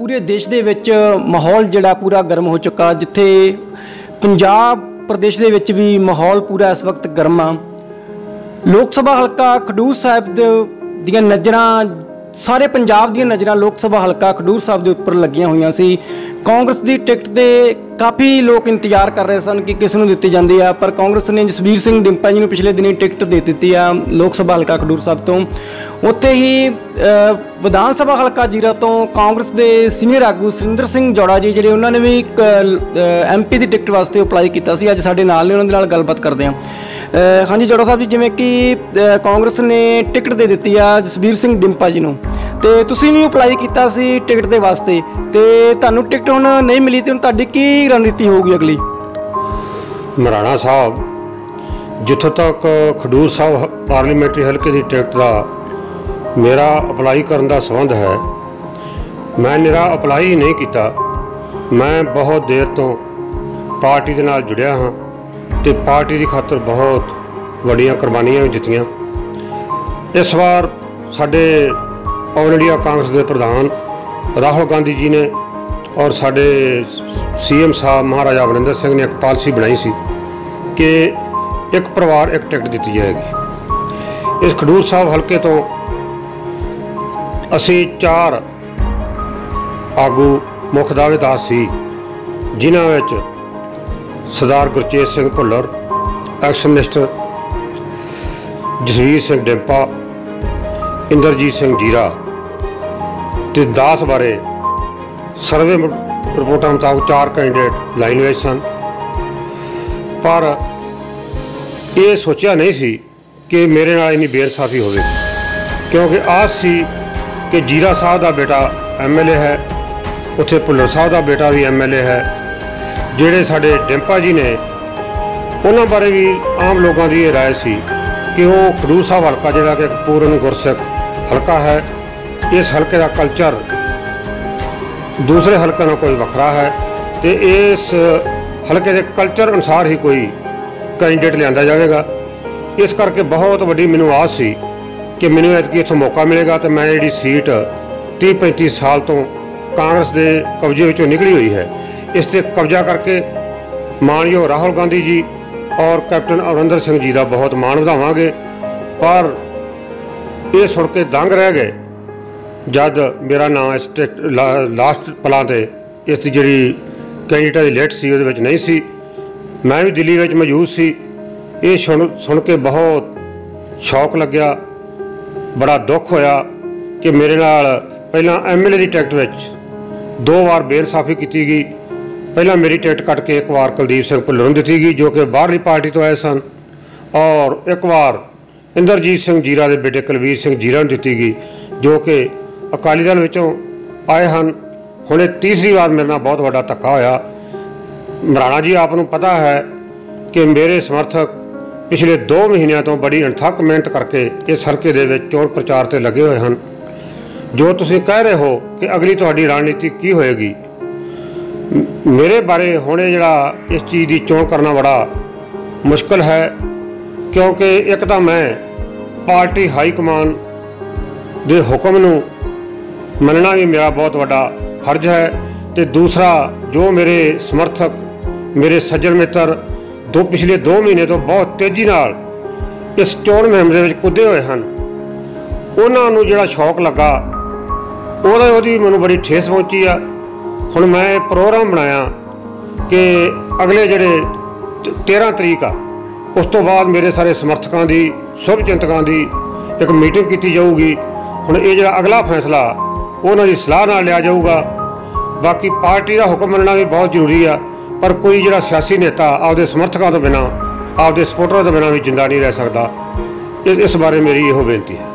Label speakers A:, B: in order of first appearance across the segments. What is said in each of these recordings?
A: ਪੂਰੇ ਦੇਸ਼ ਦੇ ਵਿੱਚ ਮਾਹੌਲ ਜਿਹੜਾ ਪੂਰਾ ਗਰਮ ਹੋ ਚੁੱਕਾ, ਜਿੱਥੇ ਪੰਜਾਬ ਪ੍ਰਦੇਸ਼ ਦੇ ਵਿੱਚ ਵੀ ਮਾਹੌਲ ਪੂਰਾ ਇਸ ਵਕਤ ਗਰਮ ਆ। ਲੋਕ ਸਭਾ ਹਲਕਾ ਖਡੂਰ ਸਾਹਿਬ ਦੇ- ਦੀਆਂ ਨਜ਼ਰਾਂ, ਸਾਰੇ ਪੰਜਾਬ ਦੀਆਂ ਨਜ਼ਰਾਂ ਲੋਕ ਸਭਾ ਹਲਕਾ ਖਡੂਰ ਸਾਹਿਬ ਦੇ ਉੱਪਰ ਲੱਗੀਆਂ ਹੋਈਆਂ ਸੀ। ਕਾਂਗਰਸ ਦੀ ਟਿਕਟ ਦੇ ਕਾਫੀ ਲੋਕ ਇੰਤਜ਼ਾਰ ਕਰ ਰਹੇ ਸਨ ਕਿ ਕਿਸ ਨੂੰ ਦਿੱਤੀ ਜਾਂਦੀ ਆ, ਪਰ ਕਾਂਗਰਸ ਨੇ ਜਸਵੀਰ ਸਿੰਘ ਡਿੰਪਾ ਜੀ ਨੂੰ ਪਿਛਲੇ ਦਿਨੀ ਟਿਕਟ ਦੇ ਦਿੱਤੀ ਆ ਲੋਕ ਸਭਾ ਹਲਕਾ ਖਡੂਰ ਸਾਹਿਬ ਤੋਂ। ਉੱਥੇ ਹੀ ਵਿਧਾਨ ਸਭਾ ਹਲਕਾ ਜੀਰਾ ਤੋਂ ਕਾਂਗਰਸ ਦੇ ਸੀਨੀਅਰ ਆਗੂ ਸੁਰਿੰਦਰ ਸਿੰਘ ਜੋੜਾ ਜੀ, ਜਿਹੜੇ ਉਹਨਾਂ ਨੇ ਵੀ ਇੱਕ ਐਮਪੀ ਦੀ ਟਿਕਟ ਵਾਸਤੇ ਅਪਲਾਈ ਕੀਤਾ ਸੀ, ਅੱਜ ਸਾਡੇ ਨਾਲ ਨੇ, ਉਹਨਾਂ ਦੇ ਨਾਲ ਗੱਲਬਾਤ ਕਰਦੇ ਹਾਂ। ਹਾਂਜੀ ਜੋੜਾ ਸਾਹਿਬ ਜੀ, ਜਿਵੇਂ ਕਿ ਕਾਂਗਰਸ ਨੇ ਟਿਕਟ ਦੇ ਦਿੱਤੀ ਆ ਜਸਵੀਰ ਸਿੰਘ ਡਿੰਪਾ ਜੀ ਨੂੰ। ਤੇ ਤੁਸੀਂ ਵੀ ਅਪਲਾਈ ਕੀਤਾ ਸੀ ਟਿਕਟ ਦੇ ਵਾਸਤੇ ਤੇ ਤੁਹਾਨੂੰ ਟਿਕਟ ਹੁਣ ਨਹੀਂ ਮਿਲੀ ਤੇ ਹੁਣ ਤੁਹਾਡੀ ਕੀ ਰਣਨੀਤੀ ਹੋਊਗੀ ਅਗਲੀ?
B: ਮਰਾਣਾ ਸਾਹਿਬ, ਜਿੱਥੋਂ ਤੱਕ ਖਡੂਰ ਸਾਹਿਬ ਹ- ਪਾਰਲੀਮੈਂਟਰੀ ਹਲਕੇ ਦੀ ਟਿਕਟ ਦਾ ਮੇਰਾ ਅਪਲਾਈ ਕਰਨ ਦਾ ਸੰਬੰਧ ਹੈ, ਮੈਂ ਨਿਰਾ ਅਪਲਾਈ ਨਹੀਂ ਕੀਤਾ। ਮੈਂ ਬਹੁਤ ਦੇਰ ਤੋਂ ਪਾਰਟੀ ਦੇ ਨਾਲ ਜੁੜਿਆ ਹਾਂ ਤੇ ਪਾਰਟੀ ਦੀ ਖਾਤਰ ਬਹੁਤ ਵੱਡੀਆਂ ਕੁਰਬਾਨੀਆਂ ਵੀ ਦਿੱਤੀਆਂ। ਇਸ ਵਾਰ ਸਾਡੇ ਆਲ ਇੰਡੀਆ ਕਾਂਗਰਸ ਦੇ ਪ੍ਰਧਾਨ ਰਾਹੁਲ ਗਾਂਧੀ ਜੀ ਨੇ ਔਰ ਸਾਡੇ ਸੀਐਮ ਸਾਹਿਬ ਮਹਾਰਾਜਾ ਅਮਰਿੰਦਰ ਸਿੰਘ ਨੇ ਇੱਕ ਪਾਲਿਸੀ ਬਣਾਈ ਸੀ ਕਿ ਇੱਕ ਪਰਿਵਾਰ, ਇੱਕ ਟਿਕਟ ਦਿੱਤੀ ਜਾਏਗੀ। ਇਸ ਖਡੂਰ ਸਾਹਿਬ ਹਲਕੇ ਤੋਂ ਅਸੀਂ ਚਾਰ ਆਗੂ ਮੁੱਖ ਦਾਅਵੇਦਾਰ ਸੀ, ਜਿਨ੍ਹਾਂ ਵਿੱਚ ਸਰਦਾਰ ਗੁਰਚੇਤ ਸਿੰਘ ਭੁੱਲਰ ਐਕਸ ਮਿਨਿਸਟਰ ਜਸਵੀਰ ਸਿੰਘ ਡਿੰਪਾ ਇੰਦਰਜੀਤ ਸਿੰਘ ਜੀਰਾ ਤੇ ਦਾਸ ਬਾਰੇ ਸਰਵੇ ਮ- ਰਿਪੋਰਟਾਂ ਮੁਤਾਬਕ ਚਾਰ ਕੈਂਡੀਡੇਟ ਲਾਈਨ ਵਿੱਚ ਸਨ ਪਰ ਇਹ ਸੋਚਿਆ ਨਹੀਂ ਸੀ ਕਿ ਮੇਰੇ ਨਾਲ ਇੰਨੀ ਬੇਇਨਸਾਫੀ ਹੋਵੇ ਕਿਉਂਕਿ ਆਸ ਸੀ ਕਿ ਜੀਰਾ ਸਾਹਿਬ ਦਾ ਬੇਟਾ ਐਮਐਲਏ ਹੈ ਉੱਥੇ ਭੁੱਲਰ ਸਾਹਿਬ ਦਾ ਬੇਟਾ ਵੀ ਐਮਐਲਏ ਹੈ ਜਿਹੜੇ ਸਾਡੇ ਡਿੰਪਾ ਜੀ ਨੇ ਉਹਨਾਂ ਬਾਰੇ ਵੀ ਆਮ ਲੋਕਾਂ ਦੀ ਇਹ رائے ਸੀ ਕਿ ਉਹ ਖਡੂਰ ਸਾਹਿਬ ਹਲਕਾ ਜਿਹੜਾ ਕਿ ਇੱਕ ਪੂਰਨ ਗੁਰਸਿੱਖ ਹਲਕਾ ਹੈ, ਇਸ ਹਲਕੇ ਦਾ ਕਲਚਰ ਦੂਸਰੇ ਹਲਕੇ ਨਾਲ ਕੋਈ ਵੱਖਰਾ ਹੈ ਤੇ ਇਸ ਹਲਕੇ ਦੇ ਕਲਚਰ ਅਨੁਸਾਰ ਹੀ ਕੋਈ ਕੈਂਡੀਡੇਟ ਲਿਆਂਦਾ ਜਾਵੇਗਾ। ਇਸ ਕਰਕੇ ਬਹੁਤ ਵੱਡੀ ਮੈਨੂੰ ਆਸ ਸੀ ਕਿ ਮੈਨੂੰ ਐਤਕੀ ਇੱਥੋਂ ਮੌਕਾ ਮਿਲੇਗਾ ਤੇ ਮੈਂ ਜਿਹੜੀ ਸੀਟ 30 35 ਸਾਲ ਤੋਂ ਕਾਂਗਰਸ ਦੇ ਕਬਜ਼ੇ ਵਿੱਚੋਂ ਨਿਕਲੀ ਹੋਈ ਹੈ, ਇਸ ਤੇ ਕਬਜ਼ਾ ਕਰਕੇ ਮਾਨਯੋਗ ਰਾਹੁਲ ਗਾਂਧੀ ਜੀ ਔਰ ਕੈਪਟਨ ਅਮਰਿੰਦਰ ਸਿੰਘ ਜੀ ਦਾ ਬਹੁਤ ਮਾਣ ਵਧਾਵਾਂਗੇ। ਪਰ ਇਹ ਸੁਣ ਕੇ ਦੰਗ ਰਹਿ ਗਏ। ਜਦ ਮੇਰਾ ਨਾਮ ਇਸ ਟਿਕਟ ਲਾ- ਲਾਸਟ ਪਲਾਂ ਤੇ ਇਸ ਦੀ ਜਿਹੜੀ ਕੈਂਡੀਡੇਟ ਦੀ ਲਿਸਟ ਸੀ, ਉਹਦੇ ਵਿੱਚ ਨਹੀਂ ਸੀ। ਮੈਂ ਵੀ ਦਿੱਲੀ ਵਿੱਚ ਮੌਜੂਦ ਸੀ। ਇਹ ਸੁਣ ਸੁਣ ਕੇ ਬਹੁਤ ਸ਼ੌਕ ਲੱਗਿਆ। ਬੜਾ ਦੁੱਖ ਹੋਇਆ ਕਿ ਮੇਰੇ ਨਾਲ ਪਹਿਲਾਂ ਐਮਐਲਏ ਦੀ ਟਿਕਟ ਵਿੱਚ ਦੋ ਵਾਰ ਬੇਇਨਸਾਫੀ ਕੀਤੀ ਗਈ। ਪਹਿਲਾਂ ਮੇਰੀ ਟਿਕਟ ਕੱਟ ਕੇ ਇੱਕ ਵਾਰ ਕੁਲਦੀਪ ਸਿੰਘ ਭੁੱਲਰ ਨੂੰ ਦਿੱਤੀ ਗਈ, ਜੋ ਕਿ ਬਾਹਰਲੀ ਪਾਰਟੀ ਤੋਂ ਆਏ ਸਨ। ਔਰ ਇੱਕ ਵਾਰ ਇੰਦਰਜੀਤ ਸਿੰਘ ਜੀਰਾ ਦੇ ਬੇਟੇ ਕੁਲਵੀਰ ਸਿੰਘ ਜੀਰਾ ਨੂੰ ਦਿੱਤੀ ਗਈ, ਜੋ ਕਿ ਅਕਾਲੀ ਦਲ ਵਿੱਚੋਂ ਆਏ ਹਨ। ਹੁਣ ਇਹ ਤੀਸਰੀ ਵਾਰ ਮੇਰੇ ਨਾਲ ਬਹੁਤ ਵੱਡਾ ਧੱਕਾ ਹੋਇਆ। ਮਰਾਣਾ ਜੀ, ਆਪ ਨੂੰ ਪਤਾ ਹੈ ਕਿ ਮੇਰੇ ਸਮਰਥਕ ਪਿਛਲੇ 2 ਮਹੀਨਿਆਂ ਤੋਂ ਬੜੀ ਅਣਥੱਕ ਮਿਹਨਤ ਕਰਕੇ ਇਸ ਹਲਕੇ ਦੇ ਵਿੱਚ ਚੋਣ ਪ੍ਰਚਾਰ ਤੇ ਲੱਗੇ ਹੋਏ ਹਨ। ਜੋ ਤੁਸੀਂ ਕਹਿ ਰਹੇ ਹੋ ਕਿ ਅਗਲੀ ਤੁਹਾਡੀ ਰਣਨੀਤੀ ਕੀ ਹੋਏਗੀ ਮੇਰੇ ਬਾਰੇ ਹੁਣੇ ਜਿਹੜਾ ਇਸ ਚੀਜ਼ ਦੀ ਚੋਣ ਕਰਨਾ ਬੜਾ ਮੁਸ਼ਕਲ ਹੈ। ਕਿਉਂਕਿ ਇੱਕ ਤਾਂ ਮੈਂ ਪਾਰਟੀ ਹਾਈ ਕਮਾਨ ਦੇ ਹੁਕਮ ਨੂੰ ਮੰਨਣਾ ਵੀ ਮੇਰਾ ਬਹੁਤ ਵੱਡਾ ਫਰਜ਼ ਹੈ ਤੇ ਦੂਸਰਾ, ਜੋ ਮੇਰੇ ਸਮਰਥਕ, ਮੇਰੇ ਸੱਜਣ ਮਿੱਤਰ ਦੋ ਪਿਛਲੇ 2 ਮਹੀਨੇ ਤੋਂ ਬਹੁਤ ਤੇਜ਼ੀ ਨਾਲ ਇਸ ਚੋਣ ਮੁਹਿੰਮ ਦੇ ਵਿੱਚ ਕੁੱਦੇ ਹੋਏ ਹਨ, ਉਹਨਾਂ ਨੂੰ ਜਿਹੜਾ ਸ਼ੌਕ ਲੱਗਾ, ਉਹਦਾ ਉਹਦੀ ਮੈਨੂੰ ਬੜੀ ਠੇਸ ਪਹੁੰਚੀ ਆ। ਹੁਣ ਮੈਂ ਇਹ ਪ੍ਰੋਗਰਾਮ ਬਣਾਇਆ ਕਿ ਅਗਲੇ ਜਿਹੜੇ ਤ- 13 ਤਰੀਕ ਆ ਉਸ ਤੋਂ ਬਾਅਦ ਮੇਰੇ ਸਾਰੇ ਸਮਰਥਕਾਂ ਦੀ, ਸ਼ੁਭ ਚਿੰਤਕਾਂ ਦੀ ਇੱਕ ਮੀਟਿੰਗ ਕੀਤੀ ਜਾਊਗੀ। ਹੁਣ ਇਹ ਜਿਹੜਾ ਅਗਲਾ ਫੈਸਲਾ, ਉਹਨਾਂ ਦੀ ਸਲਾਹ ਨਾਲ ਲਿਆ ਜਾਊਗਾ। ਬਾਕੀ ਪਾਰਟੀ ਦਾ ਹੁਕਮ ਮੰਨਣਾ ਵੀ ਬਹੁਤ ਜ਼ਰੂਰੀ ਆ, ਪਰ ਕੋਈ ਜਿਹੜਾ ਸਿਆਸੀ ਨੇਤਾ ਆਪਦੇ ਸਮਰਥਕਾਂ ਤੋਂ ਬਿਨਾ, ਆਪਦੇ ਸਪੋਰਟਰਾਂ ਤੋਂ ਬਿਨਾ ਵੀ ਜਿੰਦਾ ਨਹੀਂ ਰਹਿ ਸਕਦਾ। ਇਸ ਇਸ ਬਾਰੇ ਮੇਰੀ ਇਹੋ ਬੇਨਤੀ ਹੈ।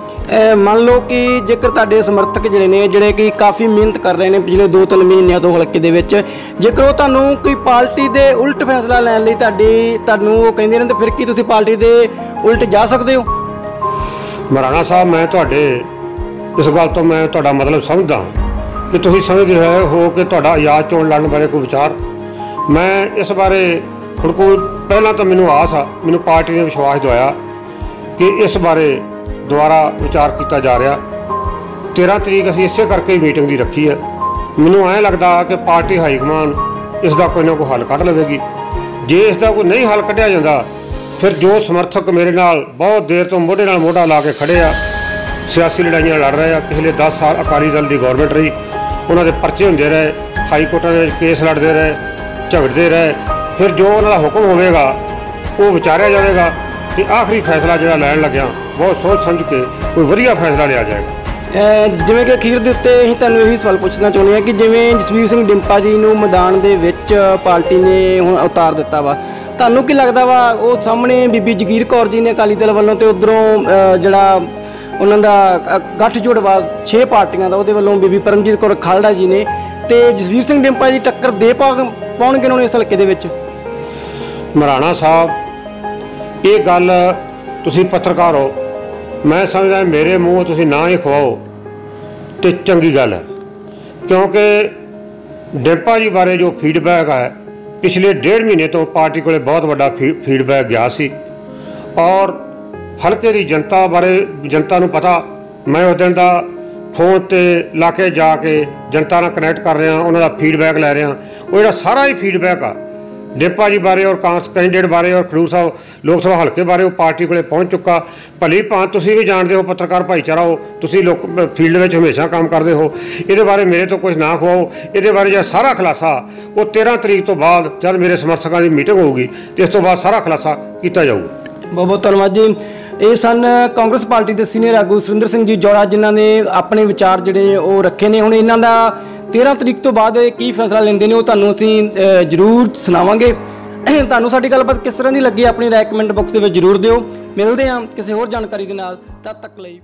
A: ਮੰਨ ਲਓ ਕਿ ਜੇਕਰ ਤੁਹਾਡੇ ਸਮਰਥਕ ਜਿਹੜੇ ਨੇ, ਜਿਹੜੇ ਕਿ ਕਾਫੀ ਮਿਹਨਤ ਕਰ ਰਹੇ ਨੇ ਪਿਛਲੇ 2-3 ਮਹੀਨਿਆਂ ਤੋਂ ਹਲਕੇ ਦੇ ਵਿੱਚ, ਜੇਕਰ ਉਹ ਤੁਹਾਨੂੰ ਕੋਈ ਪਾਰਟੀ ਦੇ ਉਲਟ ਫੈਸਲਾ ਲੈਣ ਲਈ ਤੁਹਾਡੀ, ਤੁਹਾਨੂੰ ਉਹ ਕਹਿੰਦੇ ਨੇ ਤਾਂ ਫਿਰ ਕੀ ਤੁਸੀਂ ਪਾਰਟੀ ਦੇ ਉਲਟ ਜਾ ਸਕਦੇ ਹੋ?
B: ਮਹਾਰਾਣਾ ਸਾਹਿਬ, ਮੈਂ ਤੁਹਾਡੇ, ਇਸ ਗੱਲ ਤੋਂ ਮੈਂ ਤੁਹਾਡਾ ਮਤਲਬ ਸਮਝਦਾ ਕਿ ਤੁਸੀਂ ਸਮਝਦੇ ਹੈ ਹੋ ਕਿ ਤੁਹਾਡਾ ਆਜ਼ਾਦ ਚੋਣ ਲੜਨ ਬਾਰੇ ਕੋਈ ਵਿਚਾਰ। ਮੈਂ ਇਸ ਬਾਰੇ ਹੁਣ ਕੋਈ, ਪਹਿਲਾਂ ਤਾਂ ਮੈਨੂੰ ਆਸ ਆ, ਮੈਨੂੰ ਪਾਰਟੀ ਨੇ ਵਿਸ਼ਵਾਸ ਦਿਵਾਇਆ ਕਿ ਇਸ ਬਾਰੇ ਦੁਆਰਾ ਵਿਚਾਰ ਕੀਤਾ ਜਾ ਰਿਹਾ। 13 ਤਰੀਕ ਅਸੀਂ ਇਸੇ ਕਰਕੇ ਮੀਟਿੰਗ ਦੀ ਰੱਖੀ ਹੈ। ਮੈਨੂੰ ਐਂ ਲੱਗਦਾ ਕਿ ਪਾਰਟੀ ਹਾਈ ਕਮਾਨ ਇਸ ਦਾ ਕੋਈ ਨਾ ਕੋਈ ਹੱਲ ਕੱਢ ਲਵੇਗੀ। ਜੇ ਇਸ ਦਾ ਕੋਈ ਨਹੀਂ ਹੱਲ ਕੱਢਿਆ ਜਾਂਦਾ, ਫਿਰ ਜੋ ਸਮਰਥਕ ਮੇਰੇ ਨਾਲ ਬਹੁਤ ਦੇਰ ਤੋਂ ਮੋਢੇ ਨਾਲ ਮੋਢਾ ਲਾ ਕੇ ਖੜੇ ਆ, ਸਿਆਸੀ ਲੜਾਈਆਂ ਲੜ ਰਹੇ ਆ, ਪਿਛਲੇ 10 ਸਾਲ ਅਕਾਲੀ ਦਲ ਦੀ ਗਵਰਨਮੈਂਟ ਰਹੀ, ਉਹਨਾਂ ਦੇ ਪਰਚੇ ਹੁੰਦੇ ਰਹੇ, ਹਾਈ ਕੋਰਟਾਂ ਦੇ ਵਿੱਚ ਕੇਸ ਲੜਦੇ ਰਹੇ, ਝਗੜਦੇ ਰਹੇ, ਫਿਰ ਜੋ ਉਹਨਾਂ ਦਾ ਹੁਕਮ ਹੋਵੇਗਾ, ਉਹ ਵਿਚਾਰਿਆ ਜਾਵੇਗਾ। ਤੇ ਆਖਰੀ ਫੈਸਲਾ ਜਿਹੜਾ ਲੈਣ ਲੱਗਿਆ ਬਹੁਤ ਸੋਚ ਸਮਝ ਕੇ ਕੋਈ ਵਧੀਆ ਫੈਸਲਾ ਲਿਆ ਜਾਏਗਾ।
A: ਜਿਵੇਂ ਕਿ ਅਖੀਰ ਦੇ ਉੱਤੇ ਅਸੀਂ ਤੁਹਾਨੂੰ ਇਹੀ ਸਵਾਲ ਪੁੱਛਣਾ ਚਾਹੁੰਦੇ ਹਾਂ ਕਿ ਜਿਵੇਂ ਜਸਵੀਰ ਸਿੰਘ ਡਿੰਪਾ ਜੀ ਨੂੰ ਮੈਦਾਨ ਦੇ ਵਿੱਚ ਪਾਰਟੀ ਨੇ ਹੁਣ ਉਤਾਰ ਦਿੱਤਾ ਵਾ ਤੁਹਾਨੂੰ ਕੀ ਲੱਗਦਾ ਵਾ ਉਹ ਸਾਹਮਣੇ ਬੀਬੀ ਜਗੀਰ ਕੌਰ ਜੀ ਨੇ ਅਕਾਲੀ ਦਲ ਵੱਲੋਂ ਤੇ ਉਧਰੋਂ ਜਿਹੜਾ ਉਹਨਾਂ ਦਾ ਗੱਠਜੋੜ ਵਾ 6 ਪਾਰਟੀਆਂ ਦਾ ਉਹਦੇ ਵੱਲੋਂ ਬੀਬੀ ਪਰਮਜੀਤ ਕੌਰ ਖਾਲੜਾ ਜੀ ਨੇ ਤੇ ਜਸਵੀਰ ਸਿੰਘ ਡਿੰਪਾ ਜੀ ਟੱਕਰ ਦੇ ਪਾਉਣਗੇ ਉਹਨਾਂ ਨੂੰ ਇਸ ਹਲਕੇ ਦੇ ਵਿੱਚ?
B: ਮਰਾਣਾ ਸਾਹਿਬ ਇਹ ਗੱਲ ਤੁਸੀਂ ਪੱਤਰਕਾਰ ਹੋ। ਮੈਂ ਸਮਝਦਾ ਮੇਰੇ ਮੂੰਹ ਤੁਸੀਂ ਨਾ ਹੀ ਖਵਾਓ। ਤੇ ਚੰਗੀ ਗੱਲ ਹੈ। ਕਿਉਂਕਿ ਡੈਂਪਾ ਜੀ ਬਾਰੇ ਜੋ ਫੀਡਬੈਕ ਹੈ, ਪਿਛਲੇ ਡੇਢ ਮਹੀਨੇ ਤੋਂ ਪਾਰਟੀ ਕੋਲੇ ਬਹੁਤ ਵੱਡਾ ਫੀਡਬੈਕ ਗਿਆ ਸੀ। ਔਰ ਹਲਕੇ ਦੀ ਜਨਤਾ ਬਾਰੇ, ਜਨਤਾ ਨੂੰ ਪਤਾ, ਮੈਂ ਉਸ ਦਿਨ ਦਾ ਫੋਨ ਤੇ ਲਾ ਕੇ ਜਾ ਕੇ ਜਨਤਾ ਨਾਲ ਕਨੈਕਟ ਕਰ ਰਿਹਾ, ਉਹਨਾਂ ਦਾ ਫੀਡਬੈਕ ਲੈ ਰਿਹਾ। ਉਹ ਜਿਹੜਾ ਸਾਰਾ ਹੀ ਫੀਡਬੈਕ ਆ ਡਿੰਪਾ ਜੀ ਬਾਰੇ ਔਰ ਕਾਂਸ ਕੈਂਡੀਡੇਟ ਬਾਰੇ ਔਰ ਖਡੂਰ ਸਾਹਿਬ ਲੋਕ ਸਭਾ ਹਲਕੇ ਬਾਰੇ ਉਹ ਪਾਰਟੀ ਕੋਲੇ ਪਹੁੰਚ ਚੁੱਕਾ। ਭਲੀ ਭਾਂ ਤੁਸੀਂ ਵੀ ਜਾਣਦੇ ਹੋ, ਪੱਤਰਕਾਰ ਭਾਈਚਾਰਾ ਹੋ, ਤੁਸੀਂ ਲੋਕ ਫੀਲਡ ਵਿੱਚ ਹਮੇਸ਼ਾ ਕੰਮ ਕਰਦੇ ਹੋ। ਇਹਦੇ ਬਾਰੇ ਮੇਰੇ ਤੋਂ ਕੁਝ ਨਾ ਖਵਾਓ। ਇਹਦੇ ਬਾਰੇ ਜਿਹੜਾ ਸਾਰਾ ਖੁਲਾਸਾ, ਉਹ 13 ਤਰੀਕ ਤੋਂ ਬਾਅਦ ਜਦ ਮੇਰੇ ਸਮਰਥਕਾਂ ਦੀ ਮੀਟਿੰਗ ਹੋਊਗੀ, ਤੇ ਇਸ ਤੋਂ ਬਾਅਦ ਸਾਰਾ ਖੁਲਾਸਾ ਕੀਤਾ ਜਾਊਗਾ।
A: ਬਹੁਤ ਬਹੁਤ ਧੰਨਵਾਦ ਜੀ। ਇਹ ਸਨ ਕਾਂਗਰਸ ਪਾਰਟੀ ਦੇ ਸੀਨੀਅਰ ਆਗੂ ਸੁਰਿੰਦਰ ਸਿੰਘ ਜੀ ਜੋੜਾ, ਜਿਨ੍ਹਾਂ ਨੇ ਆਪਣੇ ਵਿਚਾਰ ਜਿਹੜੇ ਨੇ ਉਹ ਰੱਖੇ ਨੇ। ਹੁਣ ਇਹਨਾਂ ਦਾ 13 ਤਰੀਕ ਤੋਂ ਬਾਅਦ ਇਹ ਕੀ ਫੈਸਲਾ ਲੈਂਦੇ ਨੇ ਉਹ ਤੁਹਾਨੂੰ ਅਸੀਂ ਜ਼ਰੂਰ ਸੁਣਾਵਾਂਗੇ। ਤੁਹਾਨੂੰ ਸਾਡੀ ਗੱਲਬਾਤ ਕਿਸ ਤਰ੍ਹਾਂ ਦੀ ਲੱਗੀ ਆਪਣੀ ਰਾਏ ਕਮੈਂਟ ਬਾਕਸ ਦੇ ਵਿੱਚ ਜ਼ਰੂਰ ਦਿਓ। ਮਿਲਦੇ ਹਾਂ ਕਿਸੇ ਹੋਰ ਜਾਣਕਾਰੀ ਦੇ ਨਾਲ। ਤਦ ਤੱਕ ਲਈ